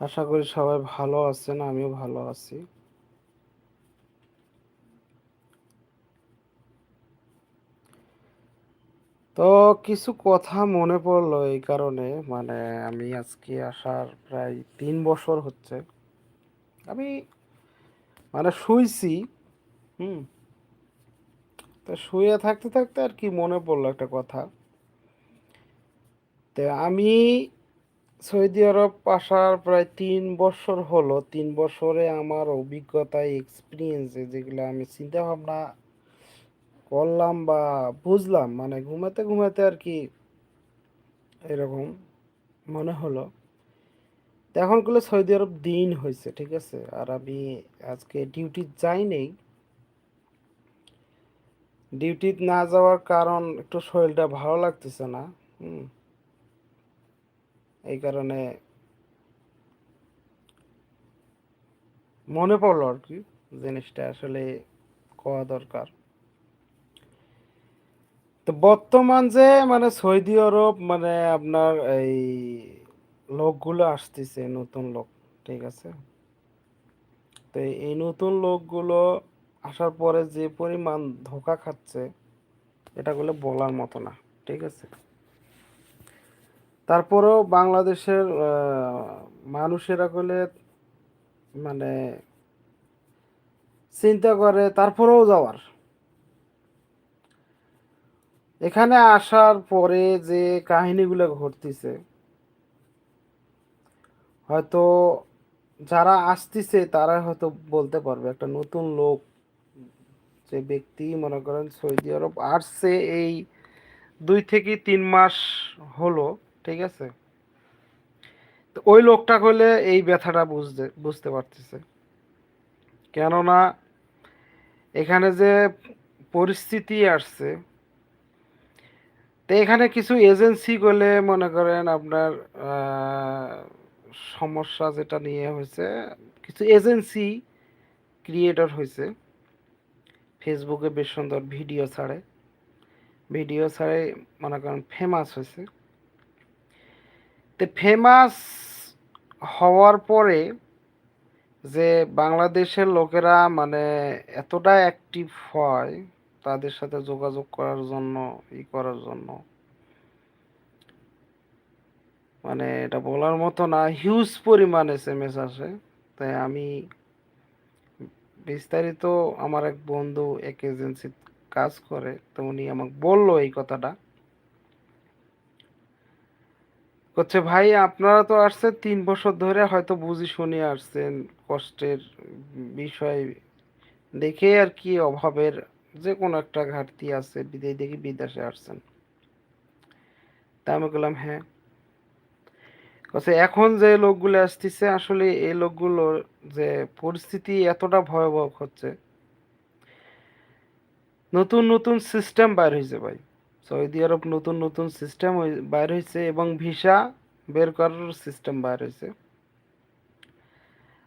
আশা করি সবাই ভালো আছেন, আমিও ভালো আছি। তো কিছু কথা মনে পড়ল এই কারণে মানে আমি আজকে আসার প্রায় তিন বছর হচ্ছে। আমি মানে শুইছি, হুম। তো শুয়ে থাকতে থাকতে আর কি মনে পড়ল একটা কথা। তো আমি সৌদি আরব আসার প্রায় তিন বছর হলো। তিন বছরে আমার অভিজ্ঞতায় এক্সপিরিয়েন্সে যেগুলো আমি চিন্তা ভাবনা করলাম বা বুঝলাম মানে ঘুমাতে ঘুমাতে আর কি এরকম মনে হলো। এখনগুলো সৌদি আরব দিন হয়েছে, ঠিক আছে? আর আমি আজকে ডিউটি যাই নেই। ডিউটি না যাওয়ার কারণ একটু শরীরটা ভালো লাগতেছে না, হুম। এই কারণে মনে পড়ল আর কি, জিনিসটা আসলে কোয়া দরকার। তো বর্তমান যে মানে সৌদি আরব মানে আপনার এই লোকগুলো আসতেছে, নতুন লোক, ঠিক আছে? তো এই নতুন লোকগুলো আসার পরে যে পরিমাণ ধোকা খাচ্ছে, এটা গুলো বলার মতো না, ঠিক আছে? তারপরেও বাংলাদেশের মানুষেরা গুলো মানে চিন্তা করে তারপরেও যাওয়ার। এখানে আসার পরে যে কাহিনীগুলো ঘটতেছে, হয়তো যারা আসতেছে তারা হয়তো বলতে পারবে, একটা নতুন লোক যে ব্যক্তি মনে করেন সৌদি আরব আসছে, এই দুই থেকে তিন মাস হলো ঠিক আছে? তো ওই লোকটা হলে এই ব্যথাটা বুঝতে বুঝতে পারতেছে। কেননা এখানে যে পরিস্থিতি আসছে, তো এখানে কিছু এজেন্সি করলে মনে করেন আপনার সমস্যা যেটা নিয়ে হয়েছে, কিছু এজেন্সি ক্রিয়েটর হয়েছে। ফেসবুকে বেশ সুন্দর ভিডিও ছাড়ে। ভিডিও ছাড়ে মনে করেন ফেমাস হয়েছে। তো ফেমাস হওয়ার পরে যে বাংলাদেশের লোকেরা মানে এতটা অ্যাক্টিভ হয় তাদের সাথে যোগাযোগ করার জন্য, ই করার জন্য। মানে এটা বলার মতো না হিউজ পরিমাণ এস এম এস আসে। তাই আমি বিস্তারিত আমার এক বন্ধু এক এজেন্সি কাজ করে, তো উনি আমাকে বলল এই কথাটা। হচ্ছে ভাই, আপনারা তো আসছেন তিন বছর ধরে হয়তো বুঝি শুনে আসছেন কষ্টের বিষয় দেখে আর কি অভাবের যে কোনো একটা ঘাটতি আছে, বিদেশ দেখি বিদেশে আসছেন। তা আমি বললাম হ্যাঁ। এখন যে লোকগুলো আসতেছে, আসলে এই লোকগুলোর যে পরিস্থিতি এতটা ভয়াবহ হচ্ছে। নতুন নতুন সিস্টেম বাইর হয়েছে ভাই। সৌদি আরব নতুন নতুন সিস্টেম বাইর হয়েছে এবং ভিসা বের করার সিস্টেম বাইর হয়েছে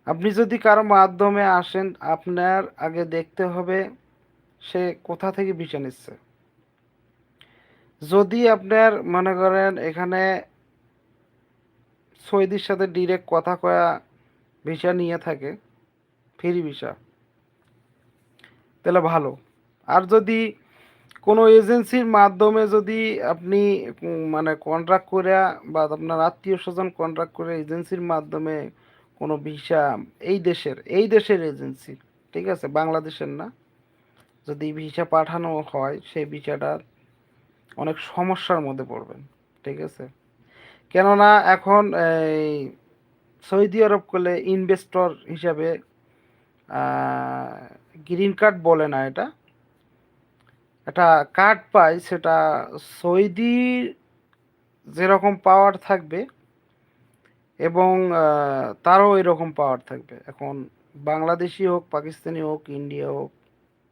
আপনি যদি কারও মাধ্যমে আসেন, আপনার আগে দেখতে হবে সে কোথা থেকে ভিসা নিচ্ছে। যদি আপনার মনে করেন এখানে সৌদির সাথে ডিরেক্ট কথা কয়া ভিসা নিয়ে থাকে ফ্রি ভিসা তাহলে ভালো। আর যদি কোনো এজেন্সির মাধ্যমে যদি আপনি মানে কন্ট্রাক্ট করে বা আপনার আত্মীয় স্বজন কন্ট্রাক্ট করে এজেন্সির মাধ্যমে কোনো ভিসা এই দেশের এই দেশের এজেন্সি, ঠিক আছে? বাংলাদেশের না। যদি ভিসা পাঠানো হয়, সেই ভিসাটা অনেক সমস্যার মধ্যে পড়বেন, ঠিক আছে? কেননা এখন এই সৌদি আরব করলে ইনভেস্টর হিসাবে গ্রিন কার্ড বলে না এটা। একটা কার্ড পাই, সেটা সৌদি যেরকম পাওয়ার থাকবে এবং তারও এরকম পাওয়ার থাকবে। এখন বাংলাদেশি হোক, পাকিস্তানি হোক, ইন্ডিয়া হোক,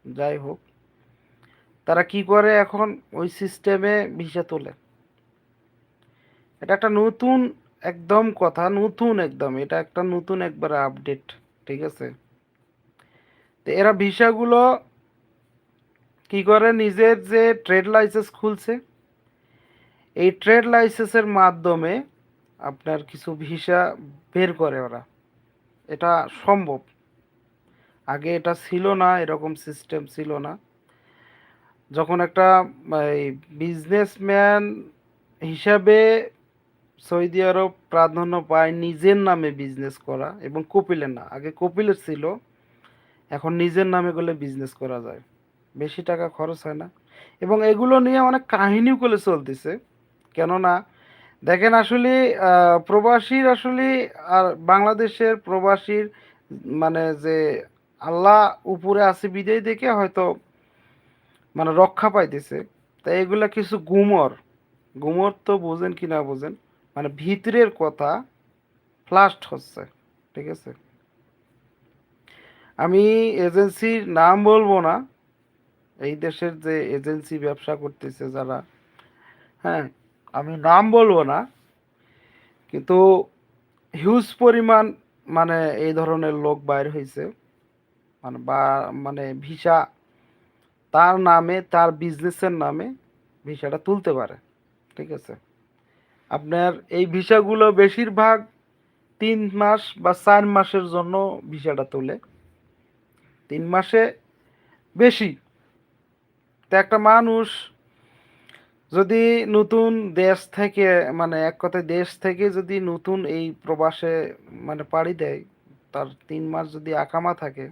যাই হোক, তারা কি করে এখন? ওই সিস্টেমে ভিসা তোলে। এটা একটা নতুন একদম কথা, নতুন একদম, এটা একটা নতুন একবার আপডেট ঠিক আছে? তো এরা ভিসাগুলো কি করে? নিজের যে ট্রেড লাইসেন্স খুলছে, এই ট্রেড লাইসেন্সের মাধ্যমে আপনার কিছু ভিসা বের করে ওরা। এটা সম্ভব। আগে এটা ছিল না, এরকম সিস্টেম ছিল না। যখন একটা বিজনেসম্যান হিসাবে সৌদি আরব প্রাধান্য পায় নিজের নামে বিজনেস করা এবং কপিলের না, আগে কপিলের ছিল, এখন নিজের নামে করলে বিজনেস করা যায়। বেশি টাকা খরচ হয় না। এবং এগুলো নিয়ে অনেক কাহিনীও করে চলতেছে। কেননা, দেখেন আসলে প্রবাসীর আসলে, আর বাংলাদেশের প্রবাসীর মানে যে আল্লাহ উপরে আছে বিদায় দেখে হয়তো মানে রক্ষা পাইতেছে। তা এগুলা কিছু গুমর। গুমর তো বোঝেন কি না বোঝেন মানে ভিতরের কথা ফ্লাস্ট হচ্ছে, ঠিক আছে? আমি এজেন্সির নাম বলব না এই দেশের যে এজেন্সি ব্যবসা করতেছে যারা হ্যাঁ আমি নাম বলব না, কিন্তু হিউজ পরিমাণ মানে এই ধরনের লোক বাইর হয়েছে মানে বা মানে ভিসা, তার নামে, তার বিজনেসের নামে ভিসাটা তুলতে পারে, ঠিক আছে? আপনার এই ভিসাগুলো বেশিরভাগ তিন মাস বা চার মাসের জন্য ভিসাটা তোলে, তিন মাসে বেশি। তো একটা মানুষ যদি নতুন দেশ থেকে মানে এক কথায় দেশ থেকে যদি নতুন এই প্রবাসে মানে পাড়ি দেয়, তার তিন মাস যদি আকামা থাকে,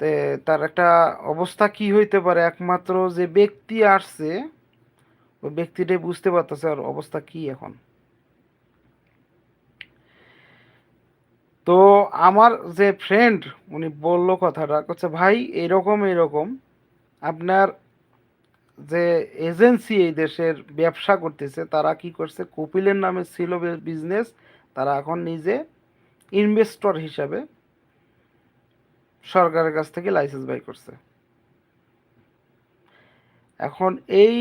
তে তার একটা অবস্থা কি হইতে পারে? একমাত্র যে ব্যক্তি আসছে, ওই ব্যক্তিটাই বুঝতে পারতেছে আর অবস্থা কি এখন। তো আমার যে ফ্রেন্ড উনি বলল কথাটা করছে ভাই, এরকম এরকম আপনার যে এজেন্সি এই দেশের ব্যবসা করতেছে, তারা কি করছে? কপিলের নামে ছিল বিজনেস তারা এখন নিজে ইনভেস্টর হিসাবে সরকারের কাছ থেকে লাইসেন্স বাই করছে। এখন এই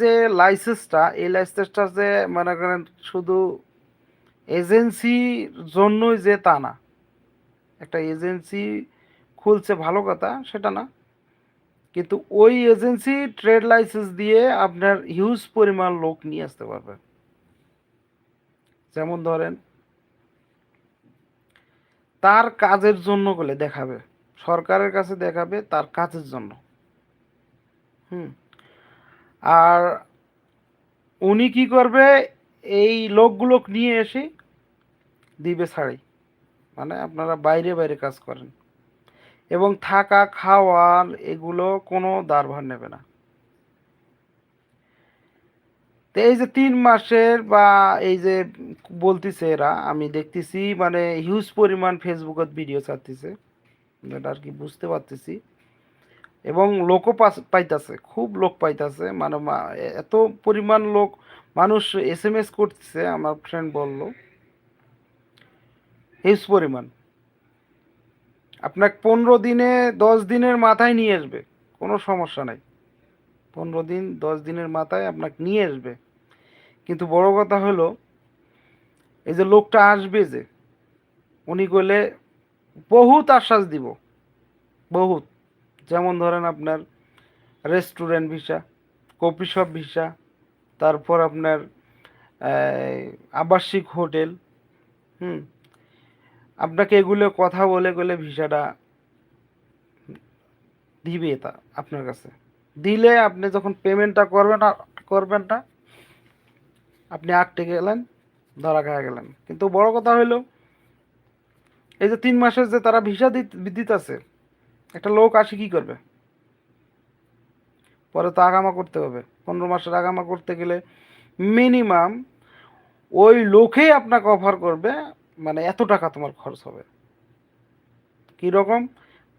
যে লাইসেন্সটা এই লাইসেন্সটা যে মনে করেন শুধু এজেন্সির জন্যই যে তা না, একটা এজেন্সি খুলছে ভালো কথা, সেটা না। কিন্তু ওই এজেন্সি ট্রেড লাইসেন্স দিয়ে আপনার হিউজ পরিমাণ লোক নিয়ে আসতে পারবে। যেমন ধরেন, তার কাজের জন্য বলে দেখাবে, সরকারের কাছে দেখাবে তার কাজের জন্য। হুম, আর উনি কি করবে, এই লোকগুলো নিয়ে এসে দিবে ছাড়ি মানে আপনারা বাইরে বাইরে কাজ করেন। এবং থাকা খাওয়ার এগুলো কোনো দারভার নেবে না। তো এই যে তিন মাসের বা এই যে বলতেছে এরা, আমি দেখতেছি মানে হিউজ পরিমাণ ফেসবুকত ভিডিও ছাড়তেছে এটা আর কি বুঝতে পারতেছি। এবং লোকও পাইতাছে, খুব লোক পাইতাছে মানে এত পরিমাণ লোক, মানুষ এস এম এস করতেছে, আমার ফ্রেন্ড বলল। হিউজ পরিমাণ। আপনার পনেরো দিনে দশ দিনের মাথায় নিয়ে আসবে, কোনো সমস্যা নাই। পনেরো দিন, দশ দিনের মাথায় আপনাকে নিয়ে আসবে। কিন্তু বড় কথা হলো, এই যে লোকটা আসবে যে, উনি গেলে বহুত আশ্বাস দিব, বহুত। যেমন ধরেন আপনার restaurant visa coffee shop visa তারপর আপনার আবাসিক হোটেল, হুম আপনাকে এগুলো কথা বলে গেলে ভিসাটা দিবে তা আপনার কাছে। দিলে আপনি যখন পেমেন্টটা করবেন করবেন না, আপনি আটকে গেলেন, ধরা খাওয়া গেলেন। কিন্তু বড় কথা হইল, এই যে তিন মাসের যে তারা ভিসা দিতেছে, একটা লোক আসি কি করবে? পরে তো আগামা করতে হবে। পনেরো মাসের আগামা করতে গেলে মিনিমাম ওই লোকেই আপনাকে অফার করবে মানে এত টাকা তোমার খরচ হবে? কীরকম?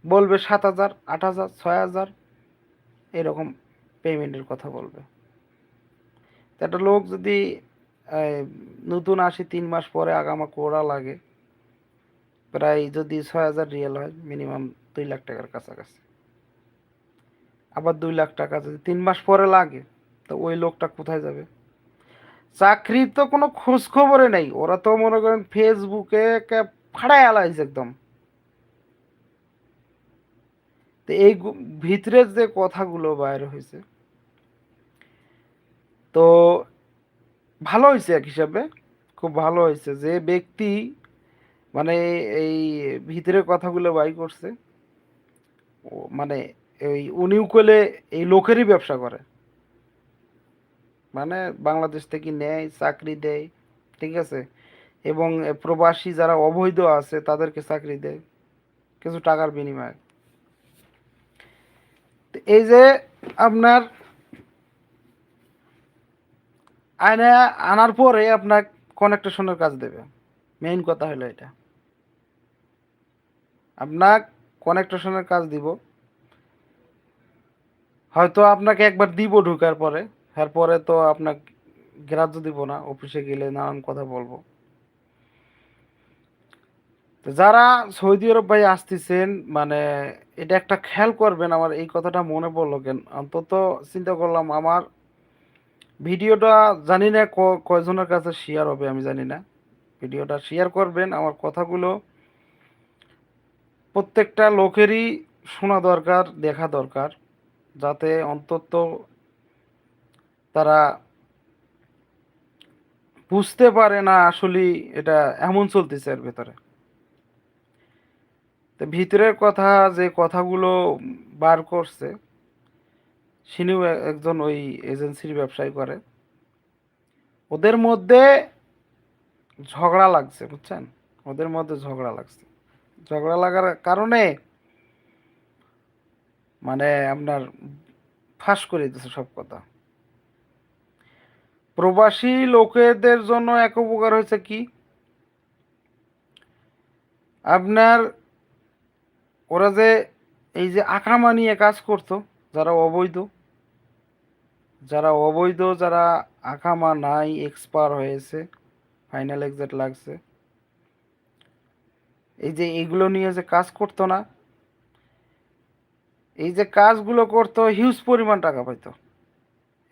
বলবে সাত হাজার, আট হাজার, ছয় হাজার, এরকম পেমেন্টের কথা বলবে। একটা লোক যদি নতুন আসি তিন মাস পরে আগামা করা লাগে, প্রায় যদি ছয় হাজার রিয়েল হয়, মিনিমাম দুই লাখ টাকার কাছাকাছি। আবার দুই লাখ টাকা যদি তিন মাস পরে লাগে, তো ওই লোকটা কোথায় যাবে? চাকরির তো কোনো খোঁজ খবরে নেই। ওরা তো মনে করেন ফেসবুকে ফাড়ায় আলাইছে একদম। তো এই ভিতরের যে কথাগুলো বাইর হয়েছে, তো ভালো হয়েছে এক হিসাবে, খুব ভালো হয়েছে। যে ব্যক্তি মানে এই ভিতরের কথাগুলো বাই করছে মানে এই কলে এই লোকেরই ব্যবসা করে। মানে বাংলাদেশ থেকে নেয়, চাকরি দেয়, ঠিক আছে? এবং প্রবাসী যারা অবৈধ আছে, তাদেরকে চাকরি দেয়, কিছু টাকার বিনিময়ে। এই যে আপনার আয়না আনার পরে আপনার কনেকটেশনের কাজ দেবে। মেইন কথা হলো এটা। আপনার কনেকটেশনের কাজ দিব। হয়তো আপনাকে একবার দিব ঢুকার পরে। এরপরে তো আপনার গ্রাহ্য দিব না, অফিসে গেলে নানান কথা বলব। যারা সৌদি আরব ভাই আসতেছেন মানে এটা একটা খেয়াল করবেন, আমার এই কথাটা মনে পড়ল কেন? অন্তত চিন্তা করলাম, আমার ভিডিওটা জানি না কয়জনের কাছে শেয়ার হবে, আমি জানি না। ভিডিওটা শেয়ার করবেন, আমার কথাগুলো প্রত্যেকটা লোকেরই শোনা দরকার, দেখা দরকার, যাতে অন্তত তারা বুঝতে পারে না আসলে এটা এমন চলতেছে এর ভেতরে। তো ভিতরের কথা, যে কথাগুলো বার করছে, সিনিও একজন ওই এজেন্সির ব্যবসায় করে। ওদের মধ্যে ঝগড়া লাগছে, বুঝছেন? ওদের মধ্যে ঝগড়া লাগছে। ঝগড়া লাগার কারণে মানে আপনার ফাঁস করে দিতেছে সব কথা। প্রবাসী লোকেদের জন্য এক উপকার হয়েছে কি? আপনার, ওরা যে এই যে আকামা নিয়ে কাজ করতো, যারা অবৈধ যারা অবৈধ, যারা আকামা নাই এক্সপায়ার হয়েছে ফাইনাল এক্সাট লাগছে, এই যে এইগুলো নিয়ে যে কাজ করতো না, এই যে কাজগুলো করতো হিউজ পরিমাণ টাকা পাইতো,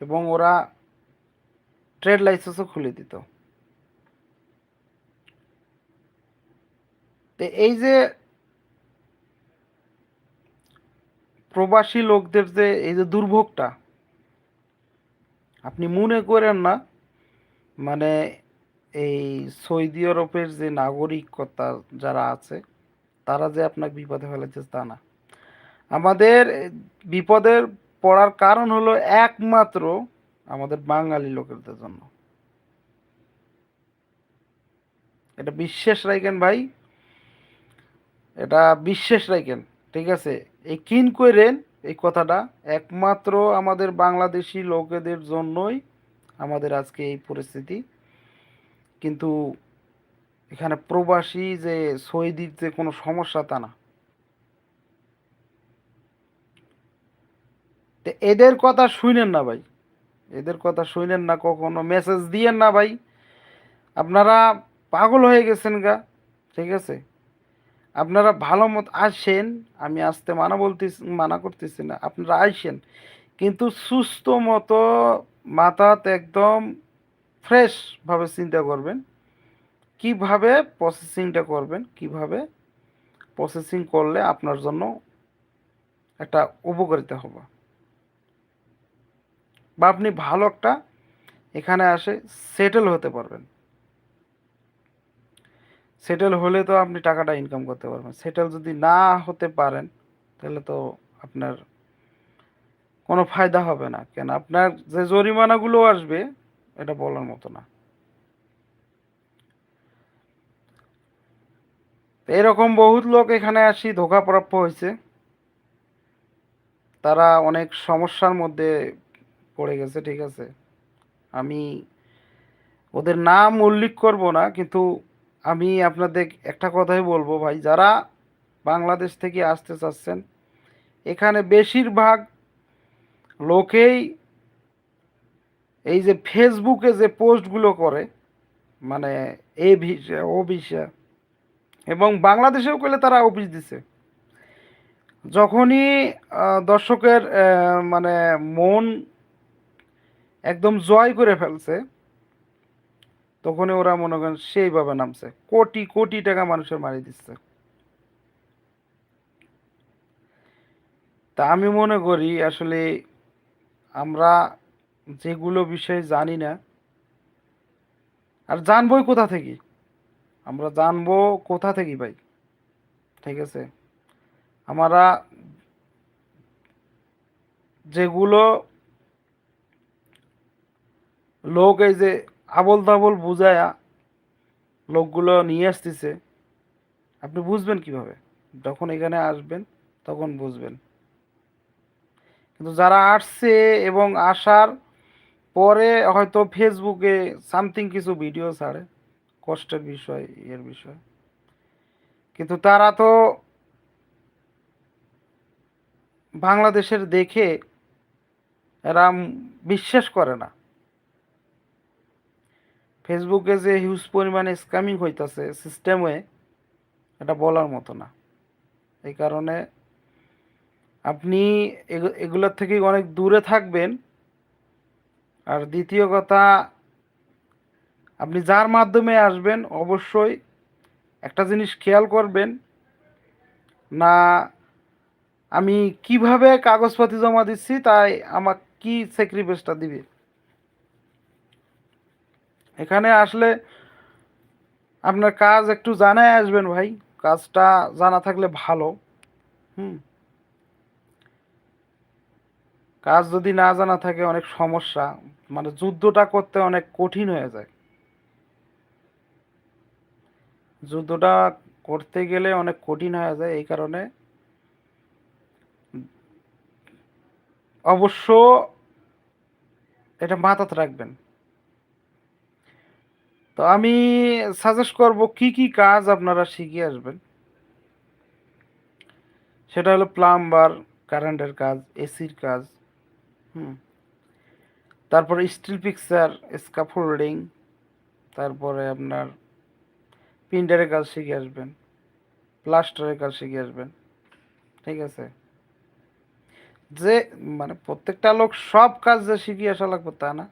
এবং ওরা ট্রেড লাইসেন্সও খুলে দিত। তো এই যে প্রবাসী লোকদের যে এই যে দুর্ভোগটা, আপনি মনে করেন না? মানে এই সৌদি আরবের যে নাগরিকতা যারা আছে, তারা যে আপনাকে বিপদে ফেলেছে তা না। আমাদের বিপদের পড়ার কারণ হলো একমাত্র আমাদের বাঙালি লোকেদের জন্য। এটা বিশ্বাস রাখেন ভাই। এটা বিশ্বাস রাখেন, ঠিক আছে? এই কিন করেন এই কথাটা একমাত্র আমাদের বাংলাদেশি লোকেদের জন্যই আমাদের আজকে এই পরিস্থিতি। কিন্তু এখানে প্রবাসী যে সৌদির যে কোনো সমস্যা তা না। এদের কথা শুনেন না ভাই। এদের কথা শুনেন না কখনো? মেসেজ দিয়েন না ভাই। আপনারা পাগল হয়ে গেছেন গা, ঠিক আছে? আপনারা ভালো মতো আসেন, আমি আসতে মানা বলতেছি মানা করতেছি না, আপনারা আসেন। কিন্তু সুস্থ মতো মাথাতে একদম ফ্রেশভাবে চিন্তা করবেন। কীভাবে প্রসেসিংটা করবেন? কীভাবে প্রসেসিং করলে আপনার জন্য একটা উপকারিতা হবে? বা আপনি ভালো একটা এখানে আসে সেটেল হতে পারবেন। সেটেল হলে তো আপনি টাকাটা ইনকাম করতে পারবেন। সেটেল যদি না হতে পারেন, তাহলে তো আপনার কোনো ফায়দা হবে না। কেন? আপনার যে জরিমানাগুলো আসবে, এটা বলার মতো না। এরকম বহুত লোক এখানে আসি ধোকাপ্রাপ্য হয়েছে। তারা অনেক সমস্যার মধ্যে পড়ে গেছে, ঠিক আছে? আমি ওদের নাম উল্লেখ করব না, কিন্তু আমি আপনাদের একটা কথাই বলব ভাই, যারা বাংলাদেশ থেকে আসতে চাচ্ছেন, এখানে বেশিরভাগ লোকেই এই যে ফেসবুকে যে পোস্টগুলো করে মানে এ ভিসা ও ভিসা এবং বাংলাদেশেও করলে তারা অফিস দিছে। যখনই দর্শকের মানে মন একদম জয় করে ফেলছে তখন ওরা মনে করেন সেইভাবে নামছে। কোটি কোটি টাকা মানুষের মারি দিচ্ছে। তা আমি মনে করি আসলে আমরা যেগুলো বিষয়ে জানি না, আর জানবই কোথা থেকে? আমরা জানব কোথা থেকে ভাই? ঠিক আছে? আমরা যেগুলো লোক এই যে আবল তাবল বুঝায়া লোকগুলো নিয়ে আসতেছে, আপনি বুঝবেন কীভাবে? যখন এখানে আসবেন, তখন বুঝবেন। কিন্তু যারা আসছে এবং আসার পরে হয়তো ফেসবুকে সামথিং কিছু ভিডিও ছাড়ে, কষ্টের বিষয় এর বিষয়। কিন্তু তারা তো বাংলাদেশের দেখে এরা বিশ্বাস করে না। ফেসবুকে যে হিউজ পরিমাণে স্ক্যামিং হইতাছে সিস্টেমে এটা বলার মতো না। এই কারণে আপনি এগুলোর থেকে অনেক দূরে থাকবেন। আর দ্বিতীয় কথা, আপনি যার মাধ্যমে আসবেন, অবশ্যই একটা জিনিস খেয়াল করবেন না, আমি কীভাবে কাগজপাতি জমা দিচ্ছি, তাই আমার কি স্যাক্রিফাইসটা দিবে? এখানে আসলে আপনার কাজ একটু জানায় আসবেন ভাই। কাজটা জানা থাকলে ভালো। হুম। কাজ যদি না জানা থাকে অনেক সমস্যা। মানে যুদ্ধটা করতে অনেক কঠিন হয়ে যায়। যুদ্ধটা করতে গেলে অনেক কঠিন হয়ে যায় এই কারণে। অবশ্য এটা মাথাতে রাখবেন। তো আমি সাজেস্ট করব কি কি কাজ আপনারা শিখে আসবেন। সেটা হলো প্লাম্বার কারেন্টের কাজ এসির কাজ, হুম। তারপরে স্টিল পিকচার স্কাফোল্ডিং তারপরে আপনার প্রিন্টারের কাজ শিখে আসবেন প্লাস্টারের কাজ শিখে আসবেন, ঠিক আছে? যে মানে প্রত্যেকটা লোক সব কাজ যে শিখে আসা লাগবে তা না।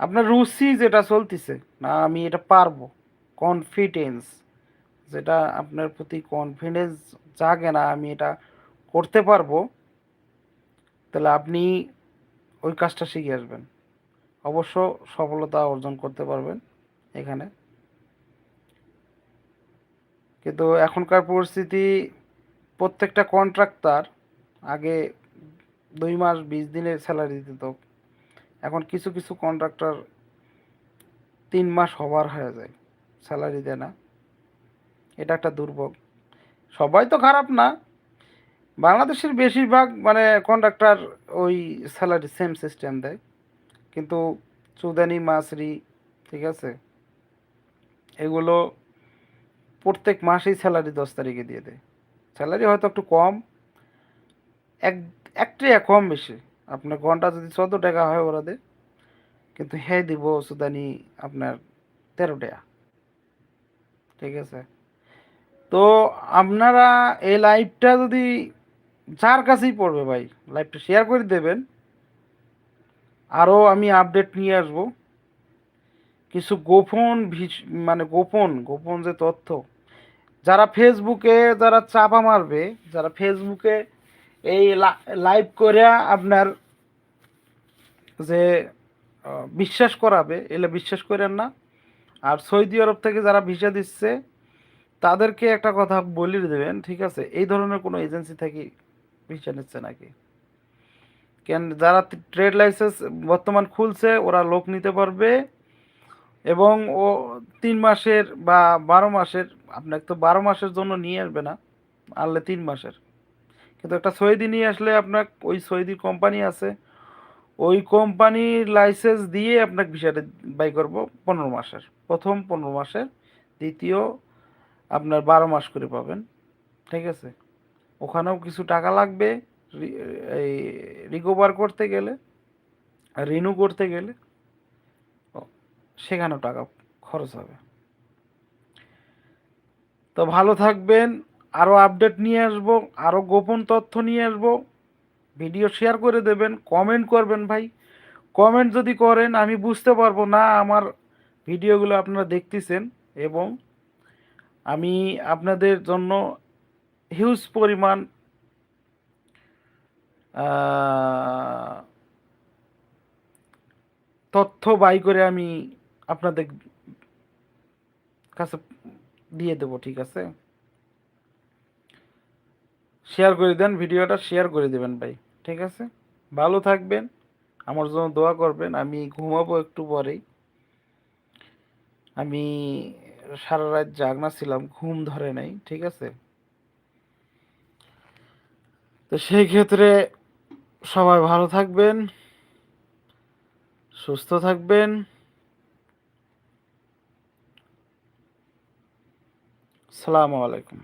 আপনার রুচি যেটা চলতেছে, না আমি এটা পারব? কনফিডেন্স যেটা আপনার প্রতি কনফিডেন্স জাগে না, আমি এটা করতে পারব, তাহলে আপনি ওই কাজটা শিখে আসবেন। অবশ্য সফলতা অর্জন করতে পারবেন এখানে। কিন্তু এখনকার পরিস্থিতি, প্রত্যেকটা কন্ট্রাক্টার আগে দুই মাস, বিশ দিনের স্যালারি দিত এখন কিছু কিছু কন্ট্রাক্টর তিন মাস হবার হয়ে যায় স্যালারি দেয় না। এটা একটা দুর্ভোগ। সবাই তো খারাপ না। বাংলাদেশের বেশিরভাগ মানে কন্ট্রাক্টর ওই স্যালারি সেম সিস্টেম দেয়। কিন্তু চুদানি মাসরি ঠিক আছে? এগুলো প্রত্যেক মাসেই স্যালারি দশ তারিখে দিয়ে দেয়। স্যালারি হয়তো একটু কম, এক একটাই কম বেশি। আপনার ঘণ্টা যদি চোদ্দ টাকা হয় ওরা কিন্তু হ্যাঁ দিব সুদানি আপনার তেরো টাকা। ঠিক আছে? তো আপনারা এই লাইভটা যদি যার কাছেই পড়বে ভাই, লাইভটা শেয়ার করে দেবেন। আরও আমি আপডেট নিয়ে আসব। কিছু গোপন মানে গোপন গোপন যে তথ্য, যারা ফেসবুকে যারা চাপা মারবে, যারা ফেসবুকে এই লাইভ করে আপনার যে বিশ্বাস করাবে, এলে বিশ্বাস করেন না। আর সৌদি আরব থেকে যারা ভিসা দিচ্ছে, তাদেরকে একটা কথা বলি দেবেন, ঠিক আছে? এই ধরনের কোনো এজেন্সি থেকে ভিসা নিচ্ছে নাকি? কেন যারা ট্রেড লাইসেন্স বর্তমান খুলছে, ওরা লোক নিতে পারবে এবং ও তিন মাসের বা বারো মাসের, আপনাকে তো বারো মাসের জন্য নিয়ে আসবে না, আনলে তিন মাসের। কিন্তু একটা সৌদি নিয়ে আসলে আপনার ওই সৌদি কোম্পানি আছে, ওই কোম্পানির লাইসেন্স দিয়ে আপনাকে ভিসাটা বাই করব পনেরো মাসের। প্রথম পনেরো মাসের, দ্বিতীয় আপনার বারো মাস করে পাবেন, ঠিক আছে? ওখানেও কিছু টাকা লাগবে এই রিকভার করতে গেলে রিনিউ করতে গেলে সেখানেও টাকা খরচ হবে। তো ভালো থাকবেন আরও আপডেট নিয়ে আসব আরও গোপন তথ্য নিয়ে আসব। ভিডিও শেয়ার করে দেবেন কমেন্ট করবেন ভাই। কমেন্ট যদি করেন, আমি বুঝতে পারব না আমার ভিডিওগুলো আপনারা দেখতেছেন এবং আমি আপনাদের জন্য হিউজ পরিমাণ তথ্য বাই করে আমি আপনাদের কাছে দিয়ে দেবো, ঠিক আছে? শেয়ার করে দেন, ভিডিওটা শেয়ার করে দেবেন ভাই, ঠিক আছে? ভালো থাকবেন, আমার জন্য দোয়া করবেন, আমি ঘুমাবো একটু পরেই। আমি সারা রাত জাগনা ছিলাম, ঘুম ধরে নাই, ঠিক আছে? তো সেই ক্ষেত্রে সবাই ভালো থাকবেন, সুস্থ থাকবেন। সালামু আলাইকুম।